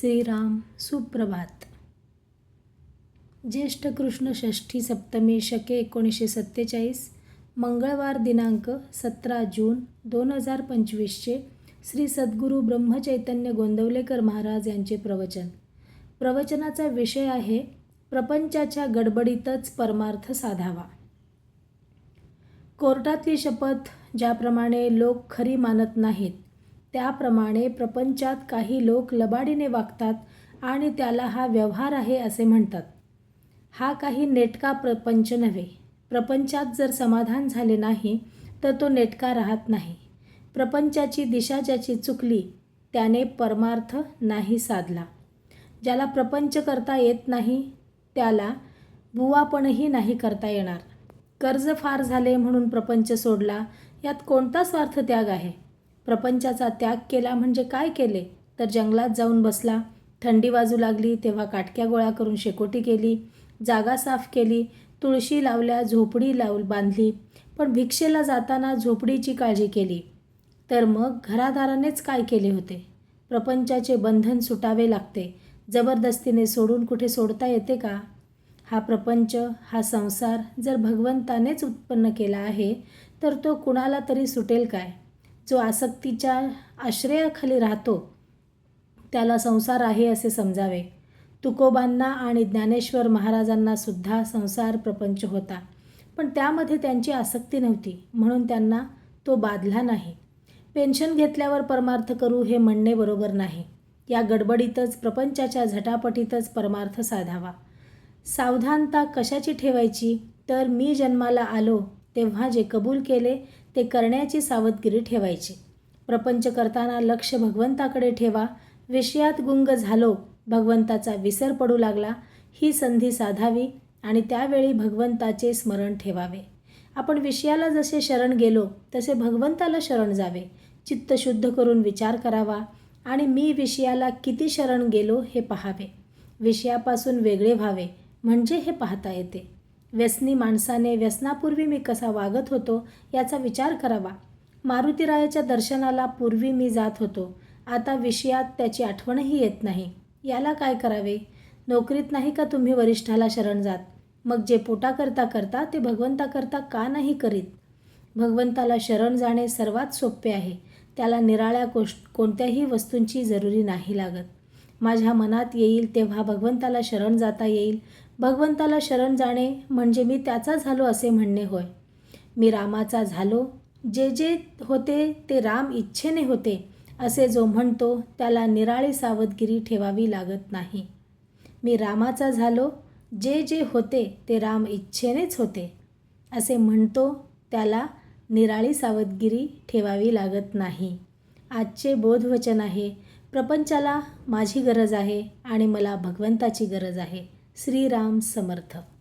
श्रीराम सुप्रभात. ज्येष्ठ कृष्ण षष्ठी सप्तमी शके एकोणीसशे सत्तेचाळीस मंगळवार दिनांक सतरा जून दोन हजार पंचवीसचे श्री सद्गुरू ब्रह्मचैतन्य गोंदवलेकर महाराज यांचे प्रवचन. प्रवचनाचा विषय आहे प्रपंचाच्या गडबडीतच परमार्थ साधावा. कोर्टातली शपथ ज्याप्रमाणे लोक खरी मानत नाहीत त्याप्रमाणे प्रपंचात काही लोक लबाडीने वागतात आणि त्याला हा व्यवहार आहे असे म्हणतात. हा काही नेटका प्रपंच नव्हे. प्रपंचात जर समाधान झाले नाही तर तो नेटका राहत नाही. प्रपंचाची दिशा ज्याची चुकली त्याने परमार्थ नाही साधला. ज्याला प्रपंच करता येत नाही त्याला बुवापणही नाही करता येणार. कर्ज फार झाले म्हणून प्रपंच सोडला यात कोणता स्वार्थ त्याग आहे? प्रपंचाचा त्याग केला म्हणजे काय केले? तर जंगलात जाऊन बसला. थंडी वाजू लागली तेव्हा काटक्या गोळा करून शेकोटी केली. जागा साफ केली. तुळशी लावल्या झोपडी लाव बांधली. पण भिक्षेला जाताना झोपडीची काळजी केली. तर मग घरादारानेच काय केले होते? प्रपंचाचे बंधन सुटावे लागते. जबरदस्तीने सोडून कुठे सोडता येते का? हा प्रपंच हा संसार जर भगवंतानेच उत्पन्न केला आहे तर तो कुणाला तरी सुटेल काय? जो आसक्तीच्या आश्रयाखाली राहतो त्याला संसार आहे असे समजावे. तुकोबांना आणि ज्ञानेश्वर महाराजांना सुद्धा संसार प्रपंच होता पण त्यामध्ये त्यांची आसक्ती नव्हती म्हणून त्यांना तो बाधला नाही. पेन्शन घेतल्यावर परमार्थ करू हे म्हणणे बरोबर नाही. या गडबडीतच प्रपंचाच्या झटापटीतच परमार्थ साधावा. सावधानता कशाची ठेवायची? तर मी जन्माला आलो तेव्हा जे कबूल केले ते करण्याची सावधगिरी ठेवायची. प्रपंच करताना लक्ष भगवंताकडे ठेवा. विषयात गुंग झालो भगवंताचा विसर पडू लागला ही संधी साधावी आणि त्यावेळी भगवंताचे स्मरण ठेवावे. आपण विषयाला जसे शरण गेलो तसे भगवंताला शरण जावे. चित्त शुद्ध करून विचार करावा आणि मी विषयाला किती शरण गेलो हे पहावे. विषयापासून वेगळे व्हावे म्हणजे हे पाहता येते. व्यसनी माणसाने व्यसनापूर्वी मी कसा वागत होतो याचा विचार करावा. मारुतीरायाच्या दर्शनाला पूर्वी मी जात होतो. आता विषयात त्याची आठवणही येत नाही. याला काय करावे? नोकरीत नाही का तुम्ही वरिष्ठाला शरण जात? मग जे पोटाकरता करता ते भगवंताकरता का नाही करीत? भगवंताला शरण जाणे सर्वात सोपे आहे. त्याला निराळ्या कोश कोणत्याही वस्तूंची जरुरी नाही लागत. माझ्या मनात येईल तेव्हा भगवंताला शरण जाता येईल. भगवंताला शरण जाणे म्हणजे मी त्याचा झालो असे म्हणणे होय. मी रामाचा झालो. जे जे होते ते राम इच्छेने होते असे जो म्हणतो त्याला निराळी सावधगिरी ठेवावी लागत नाही. मी रामाचा झालो. जे जे होते ते राम इच्छेनेच होते असे म्हणतो त्याला निराळी सावधगिरी ठेवावी लागत नाही. आजचे बोधवचन आहे. प्रपंचाला माझी गरज आहे आणि मला भगवंताची गरज आहे. श्रीराम समर्थ.